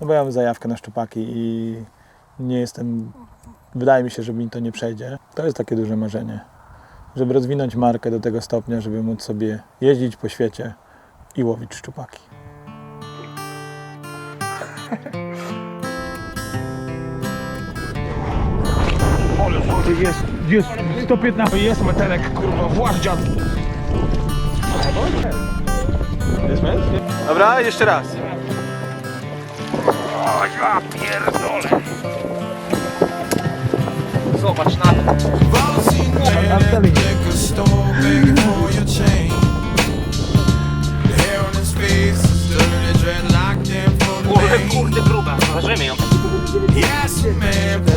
No bo ja mam zajawkę na szczupaki i nie jestem, wydaje mi się, że mi to nie przejdzie. To jest takie duże marzenie, żeby rozwinąć markę do tego stopnia, żeby móc sobie jeździć po świecie i łowić szczupaki. Jest, jest 115. Jest metelek, kurwa, właś dziad. Dobra, jeszcze raz. O ja pierdolę. Zobacz na to. The Kurde, kurde, gruba. Ważymy ją. A man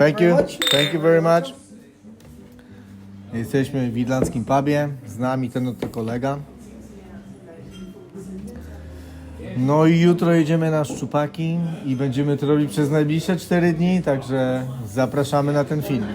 thank you, thank you very much. Jesteśmy w irlandzkim pubie, z nami ten oto kolega. No i jutro jedziemy na Szczupaki i będziemy to robić przez najbliższe 4 dni, także zapraszamy na ten film. My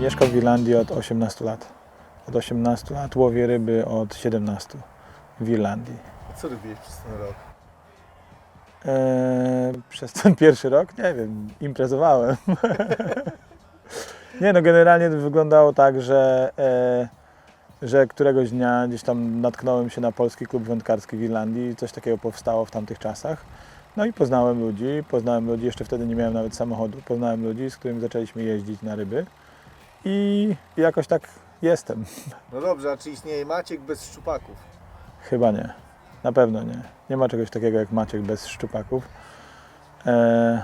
Mieszkam w Irlandii od 18 lat. Od 18 lat łowię ryby od 17 w Irlandii. Co robiłeś przez ten rok? Eee, przez ten pierwszy rok, nie wiem, imprezowałem. nie no, generalnie to wyglądało tak, że, e, że któregoś dnia gdzieś tam natknąłem się na polski klub wędkarski w Irlandii i coś takiego powstało w tamtych czasach. No i poznałem ludzi, poznałem ludzi, jeszcze wtedy nie miałem nawet samochodu, poznałem ludzi, z którymi zaczęliśmy jeździć na ryby i jakoś tak jestem. No dobrze, a czy istnieje Maciek bez szczupaków? Chyba nie. Na pewno nie. Nie ma czegoś takiego jak Maciek bez szczupaków. E,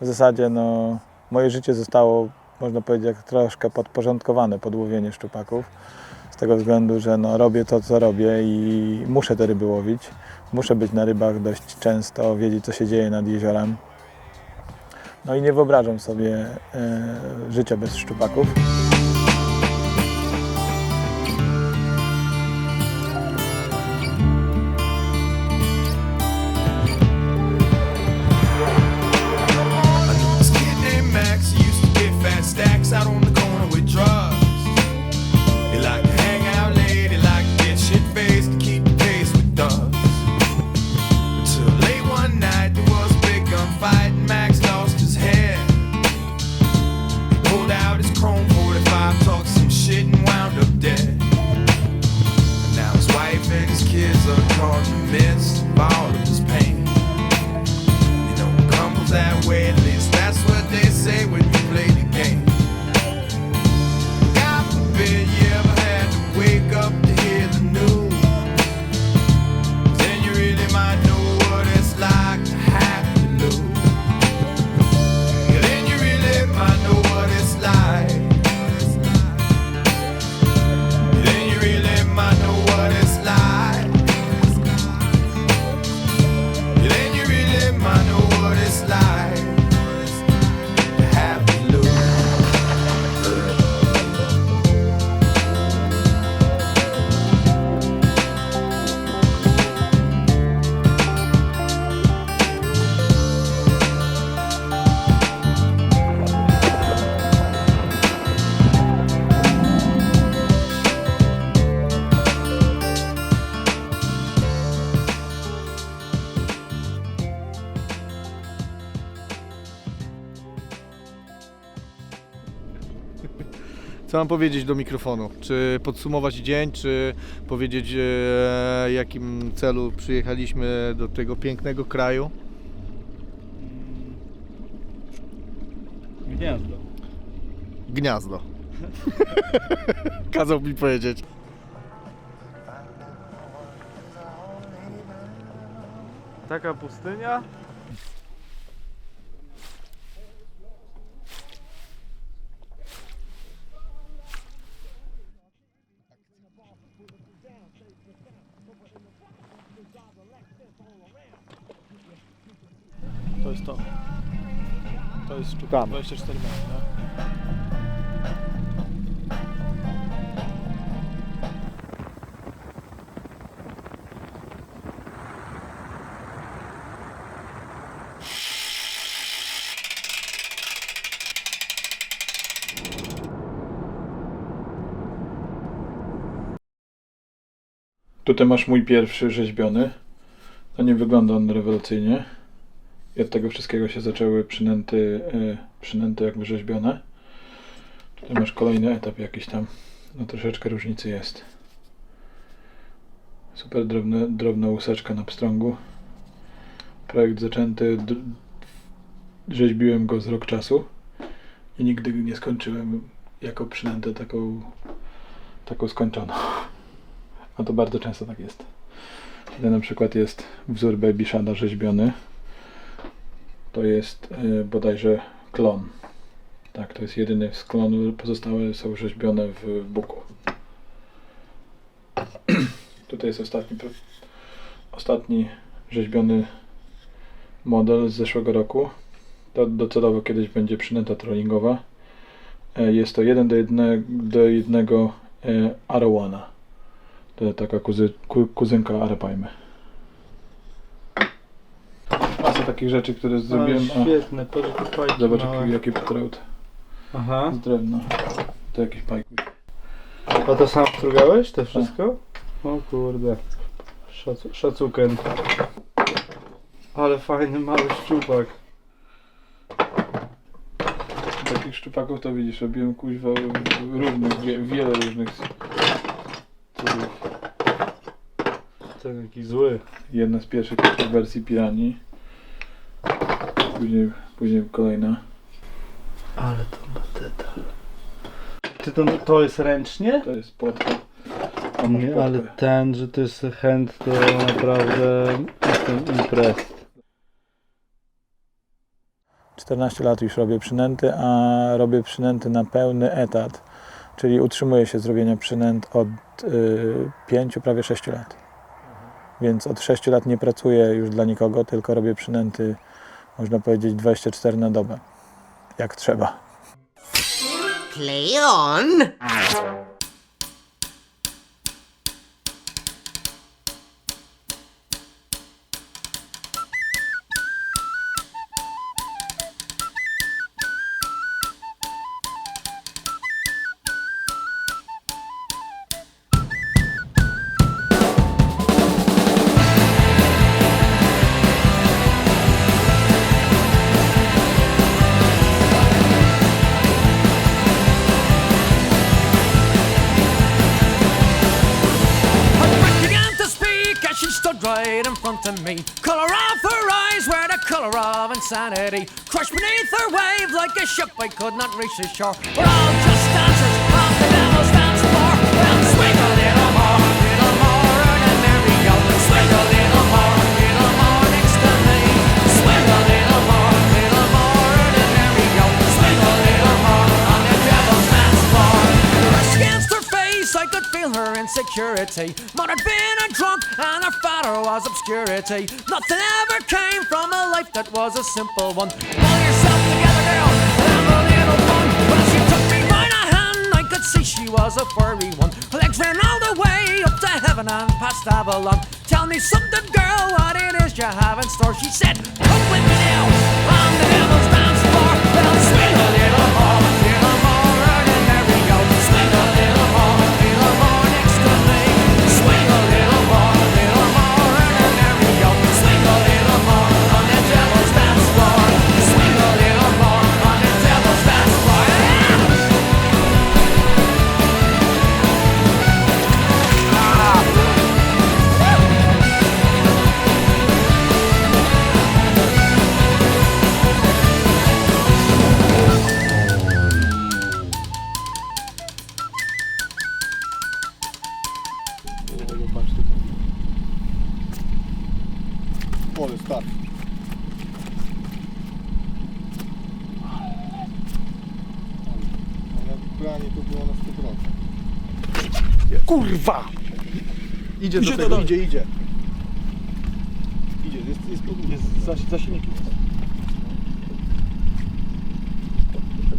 w zasadzie no, moje życie zostało, można powiedzieć, jak troszkę podporządkowane pod łowienie szczupaków. Z tego względu, że no, robię to, co robię i muszę te ryby łowić. Muszę być na rybach dość często, wiedzieć, co się dzieje nad jeziorem. No i nie wyobrażam sobie e, życia bez szczupaków. Kids are caught in the midst of all of his pain. Co mam powiedzieć do mikrofonu? Czy podsumować dzień, czy powiedzieć e, jakim celu przyjechaliśmy do tego pięknego kraju? Gniazdo. Gniazdo. Kazał mi powiedzieć. Taka pustynia? To jest to. To jest szczupak 24 metry, no. Tutaj masz mój pierwszy rzeźbiony. No nie wygląda on rewelacyjnie. I od tego wszystkiego się zaczęły przynęty, e, przynęty jakby rzeźbione. Tutaj masz kolejny etap jakiś tam. No troszeczkę różnicy jest. Super drobne, drobna łuseczka na pstrągu. Projekt zaczęty. Rzeźbiłem go z rok czasu. I nigdy nie skończyłem jako przynętę taką, taką skończoną. A to bardzo często tak jest. Tutaj na przykład jest wzór Baby Shada rzeźbiony. To jest e, bodajże klon. Tak, to jest jedyny z klonu. Pozostałe są rzeźbione w buku. Tutaj jest ostatni, ostatni rzeźbiony model z zeszłego roku. To docelowo kiedyś będzie przynęta trollingowa. E, Jest to 1 do 1 do jednego e, Arowana. To taka kuzy, ku, kuzynka Arapajmy. Takich rzeczy, które zrobiłem. Ale świetne, że te fajki zobacz małe. jaki, jaki potreut. Aha. Z drewna. To jakiś pajkuś. A to sam strugałeś to wszystko? O kurde. Szacu szacuken. Ale fajny mały szczupak. Takich szczupaków to widzisz, robiłem kuźwa różnych, wie, wiele różnych. Ten jaki zły. Jedna z pierwszych wersji Piranii. Później, później kolejna. Ale to ma detal. Ty to, to jest ręcznie? To jest płotka. A masz Nie, ale płotkę. ten, że to jest hand, to naprawdę jestem impressed. 14 lat już robię przynęty, a robię przynęty na pełny etat. Czyli utrzymuję się z robienia przynęt od y, 5, prawie 6 lat. Więc od 6 lat nie pracuję już dla nikogo, tylko robię przynęty, można powiedzieć, 24 na dobę. Jak trzeba. Play on. Of me. Color of her eyes were the color of insanity. Crushed beneath her wave like a ship I could not reach the shore. Her insecurity. Mother had been a drunk, and her father was obscurity. Nothing ever came from a life that was a simple one. Pull yourself together, girl, and have a little fun. Well, she took me by the hand, I could see she was a furry one. Her legs ran all the way up to heaven and past Avalon. Tell me something, girl, what it is you have in store. She said, Come with me now, on the devil's start. Na planie to było na 100%. Kurwa! Idzie, Idzie do do tego, dołu. idzie, idzie. Idzie, jest, jest, jest, Jest za, za silnikiem.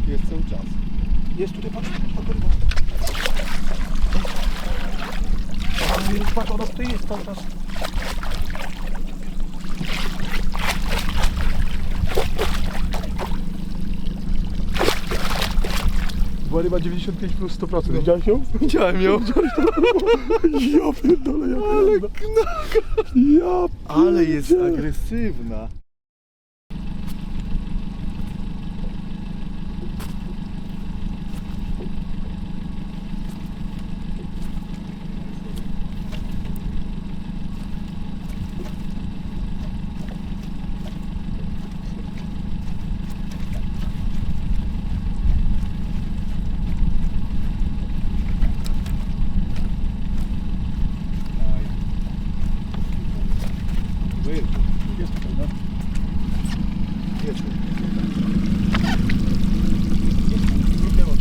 jest cały czas. Jest tutaj, patrz, patrz, patrz. patrz. Patrz, ona tutaj jest cały czas. Była ryba 95 plus 100%. Widziałeś ją? Widziałem ją. Ja pierdolę, ja Ale Ja Ale jest agresywna. Jest tutaj, no. Jest.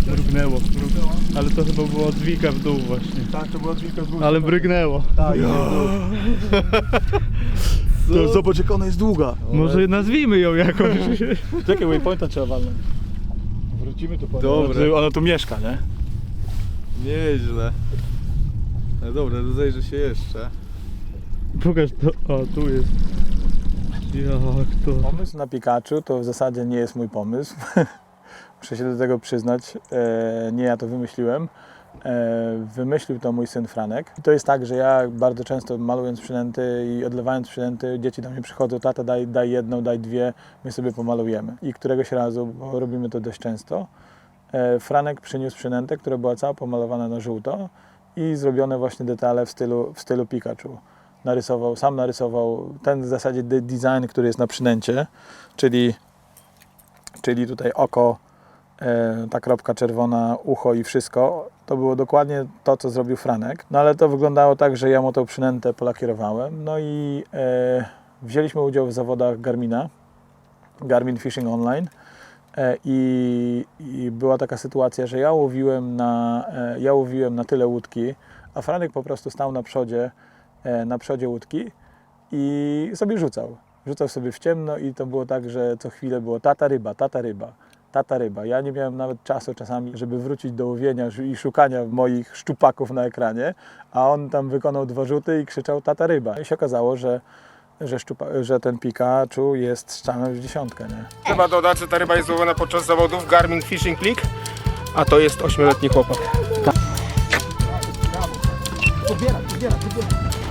Mrugnęło. Ale to chyba było od wika w dół właśnie. Tak, to była dźwigka z góry. Ale mrygnęło. Tak, to zobacz jak ona jest długa. Może nazwijmy ją jakoś. Czekaj, waypointa trzeba walnąć. Wrócimy tu po Dobre. Ona tu mieszka, nie? Nieźle. No dobra, rozejrzę się jeszcze. Pokaż to. O, tu jest. Jak to? Pomysł na Pikachu to w zasadzie nie jest mój pomysł. Muszę się do tego przyznać. E, nie ja to wymyśliłem. E, wymyślił to mój syn Franek. I to jest tak, że ja bardzo często malując przynęty i odlewając przynęty, dzieci do mnie przychodzą, tata daj, daj jedną, daj dwie, my sobie pomalujemy. I któregoś razu, bo robimy to dość często, e, Franek przyniósł przynętę, która była cała pomalowana na żółto i zrobione właśnie detale w stylu, w stylu Pikachu. Narysował, sam narysował ten w zasadzie de- design, który jest na przynęcie, czyli, czyli tutaj oko, ta kropka czerwona, ucho i wszystko. To było dokładnie to, co zrobił Franek. No ale to wyglądało tak, że ja mu tą przynętę polakierowałem. No i e, wzięliśmy udział w zawodach Garmina, Garmin Fishing Online. E, I, I była taka sytuacja, że ja łowiłem na, e, ja łowiłem na tyle łódki, a Franek po prostu stał na przodzie, e, na przodzie łódki i sobie rzucał. Rzucał sobie w ciemno i to było tak, że co chwilę było tata ryba, tata ryba, tata ryba. Ja nie miałem nawet czasu czasami, żeby wrócić do łowienia i szukania moich szczupaków na ekranie, a on tam wykonał dwa rzuty i krzyczał tata ryba. I się okazało, że, że, szczupa, że ten Pikachu jest strzałem w dziesiątkę, nie? Trzeba dodać, że ta ryba jest złowiona podczas zawodów Garmin Fishing League, a to jest 8-letni chłopak. Swing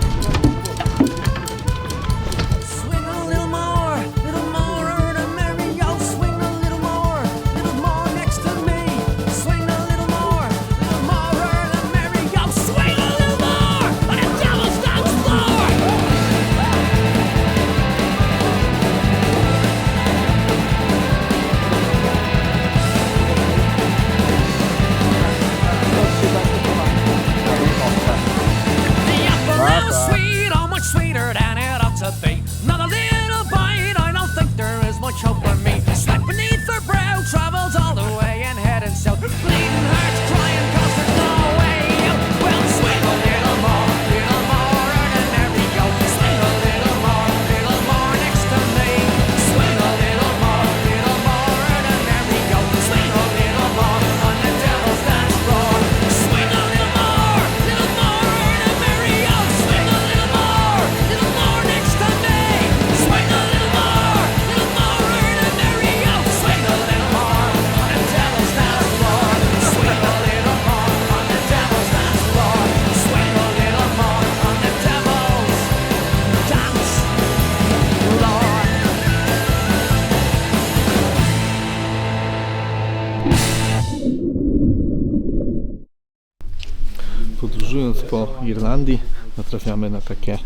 Irlandii natrafiamy na takie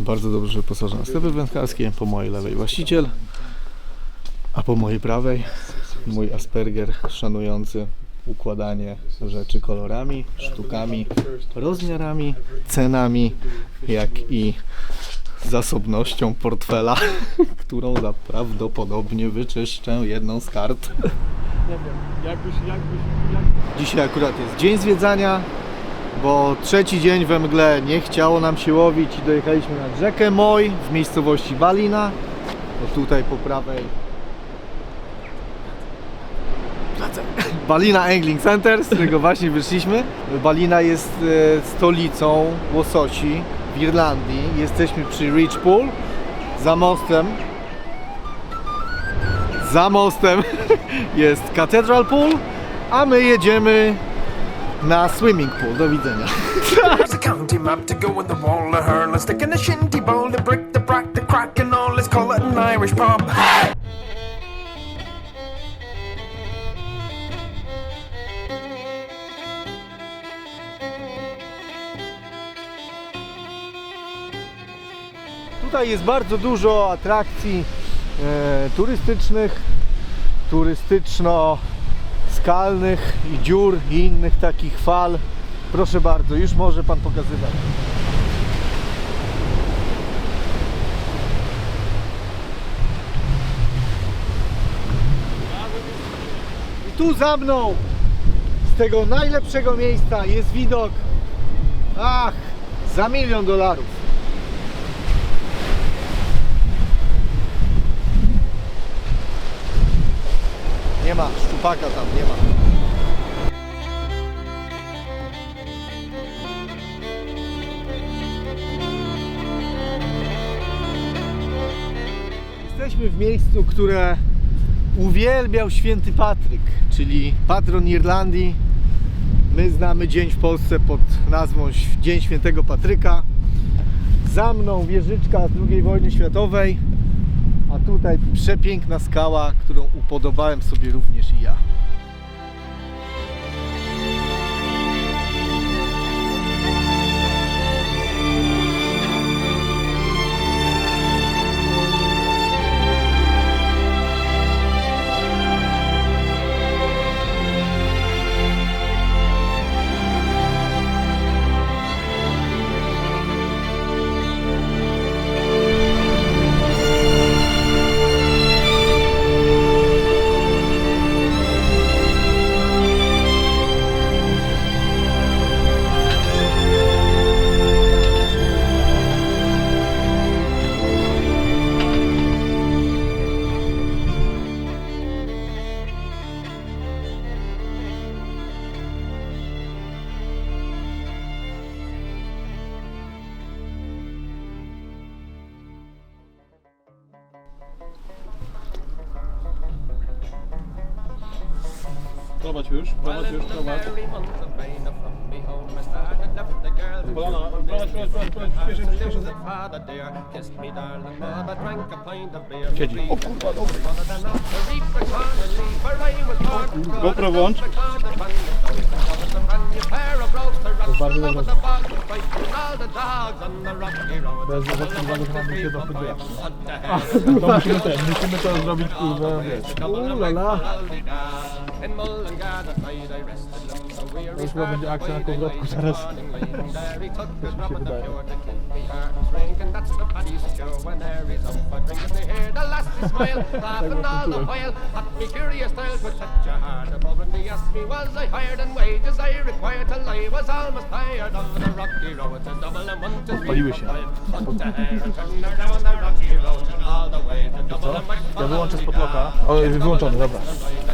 bardzo dobrze wyposażone sklepy wędkarskie. Po mojej lewej właściciel, a po mojej prawej mój Asperger szanujący układanie rzeczy kolorami, sztukami, rozmiarami, cenami, jak i zasobnością portfela, którą prawdopodobnie wyczyszczę jedną z kart. Nie wiem, jakbyś, jakbyś, jak... Dzisiaj akurat jest dzień zwiedzania, bo trzeci dzień we mgle nie chciało nam się łowić i dojechaliśmy nad rzekę Moj w miejscowości Balina. To tutaj po prawej Balina Angling Center, z którego właśnie wyszliśmy. Balina jest e, stolicą łososi w Irlandii. Jesteśmy przy Ridge Pool, za mostem. Za mostem jest Cathedral Pool, a my jedziemy na swimming pool. Do widzenia. There's a county map to go with the wall, the hurl, a stick and a shinty bowl, the brick, the brack, the crack, and all. Let's call it an Irish pub. Tutaj jest bardzo dużo atrakcji e, turystycznych, turystyczno-skalnych i dziur i innych takich fal. Proszę bardzo, już może Pan pokazywać. I tu za mną, z tego najlepszego miejsca jest widok, ach, za milion dolarów. Nie ma, szczupaka tam nie ma. Jesteśmy w miejscu, które uwielbiał święty Patryk, czyli patron Irlandii. My znamy dzień w Polsce pod nazwą Dzień Świętego Patryka. Za mną wieżyczka z II wojny światowej, tutaj przepiękna skała, którą upodobałem sobie również i ja. Prowadź już, prowadź już, prowadź. Polana, prowadź, prowadź, prowadź, prowadź, śpieszy, śpieszy. Siedzi. O kurwa, dobra. GoPro włącz. Bardzo dobre. Bez wątpliwości mamy się dochodziła. To musimy ten, musimy to zrobić kurwa, wiesz. Ulala. To już chyba będzie akcja na powrotku zaraz. Też mi się wydaje. Paliły się. Ja wyłączę spotloka. O, wyłączony, dobra. Żeby nie poszło, wiesz, w śrubę, nie? Something crossed me mind when I looked behind the bundle could I find upon me stick on the fire and after the road sat me on the frog it was a much and bow on the rocky road it's a double and one two three four five what the hell and down the rocky road and all the way the double and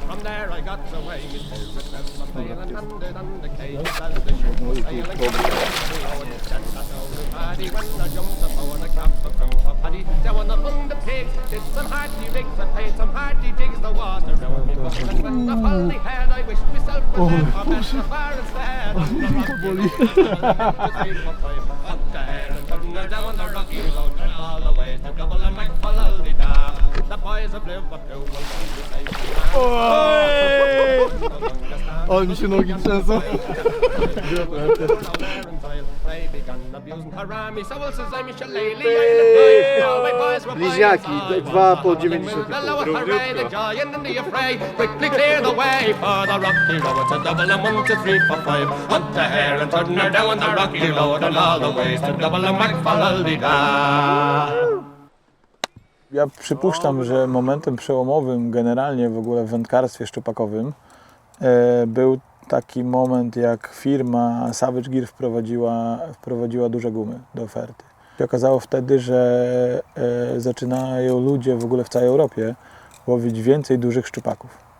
from there I got away me spirit and the fire and under on the cage as the ship was sailing down the road and I know the paddy when I jumped up on a cap of from paddy down on the pig did some hearty rigs and paid some hearty jigs the water round me butt. and when I finally had I wished myself was there for best the fire instead on the rocky up there boys have lived up to will find the same. O, mi się nogi trzęsą. Bliźniaki, dwa po 90 Quickly Ja przypuszczam, że momentem przełomowym generalnie w ogóle w wędkarstwie szczupakowym e, był taki moment, jak firma Savage Gear wprowadziła, wprowadziła duże gumy do oferty. I okazało wtedy, że e, zaczynają ludzie w ogóle w całej Europie łowić więcej dużych szczupaków.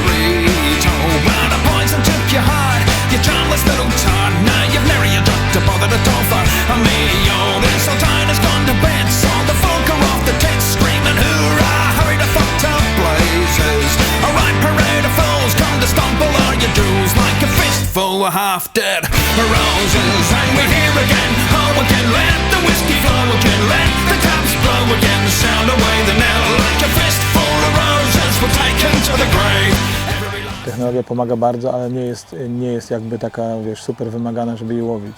Bloody Confurito. But the poison took your heart. You charmless little tart. Now you've never you to bother to talk for me. Oh, this time has gone to bed. So the folk are off the tits screaming hoorah. Hurry the fuck to blazes. A right parade of fools come to stomp all your jewels like a fistful of half dead roses. And we're here again. Oh, again, let the whiskey flow again. Let the taps blow again. Sound away the knell like a fistful Technologia pomaga bardzo, ale nie jest, nie jest jakby taka, wiesz, super wymagana, żeby je łowić.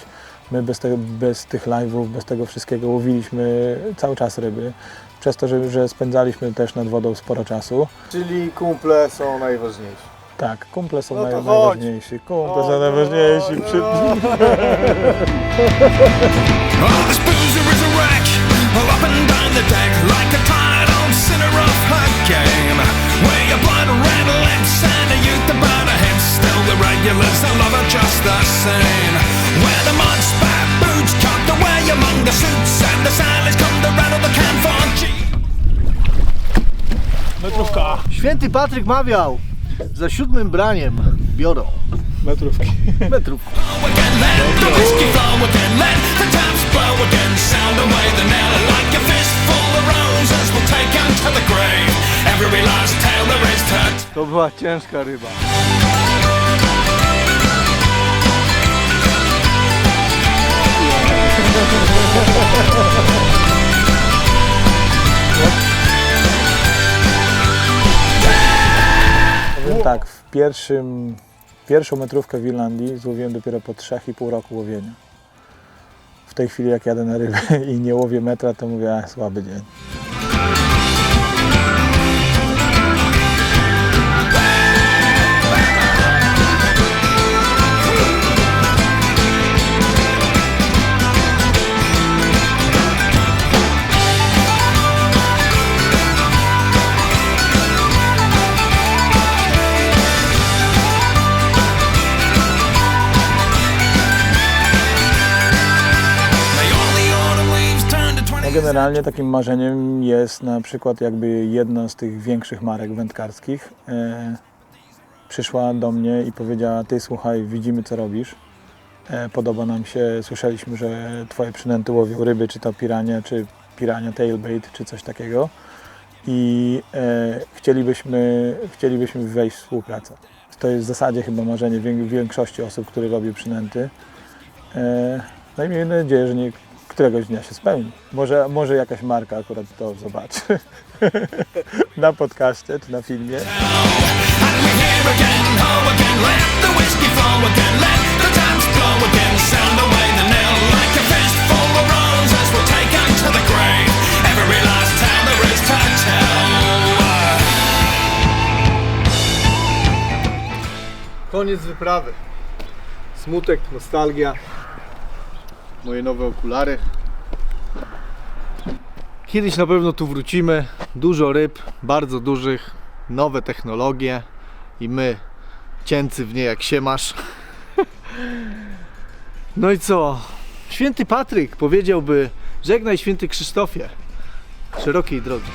My bez, te, bez tych live'ów, bez tego wszystkiego łowiliśmy cały czas ryby. Przez to, że, że spędzaliśmy też nad wodą sporo czasu. Czyli kumple są najważniejsi. Tak, kumple są No to naj, chodź. najważniejsi. Kumple są najważniejsi. Przy... Oh, this boozer is a wreck. All up and down the deck like a tired old sinner of her game. Blood red lips and a youth about a head. Still the regulars, I love her just the same. Where the spat boots cut the way among the suits and the sailors come to rattle the can for. Metrówka. Święty Patryk mawiał, za siódmym braniem biorą Metrówki. again. Sound away the knell like a fistful of roses. We'll take 'em to the grave. To była ciężka ryba. Tak, w pierwszym, pierwszą metrówkę w Irlandii złowiłem dopiero po 3,5 roku łowienia. W tej chwili jak jadę na ryby i nie łowię metra, to mówię, a słaby dzień. Generalnie takim marzeniem jest na przykład jakby jedna z tych większych marek wędkarskich e, przyszła do mnie i powiedziała, ty słuchaj, widzimy co robisz, e, podoba nam się, słyszeliśmy, że twoje przynęty łowią ryby, czy to pirania, czy pirania tailbait, czy coś takiego i e, chcielibyśmy, chcielibyśmy wejść w współpracę. To jest w zasadzie chyba marzenie wię- większości osób, które robią przynęty. E, no i miejmy nadzieję, że nie, któregoś dnia się spełni. Może, może jakaś marka akurat to zobaczy. na podcaście czy na filmie. Koniec wyprawy. Smutek, nostalgia. Moje nowe okulary. Kiedyś na pewno tu wrócimy. Dużo ryb, bardzo dużych, nowe technologie. i my cięcy w niej jak się masz. No i co? Święty Patryk powiedziałby żegnaj święty Krzysztofie szerokiej drogi.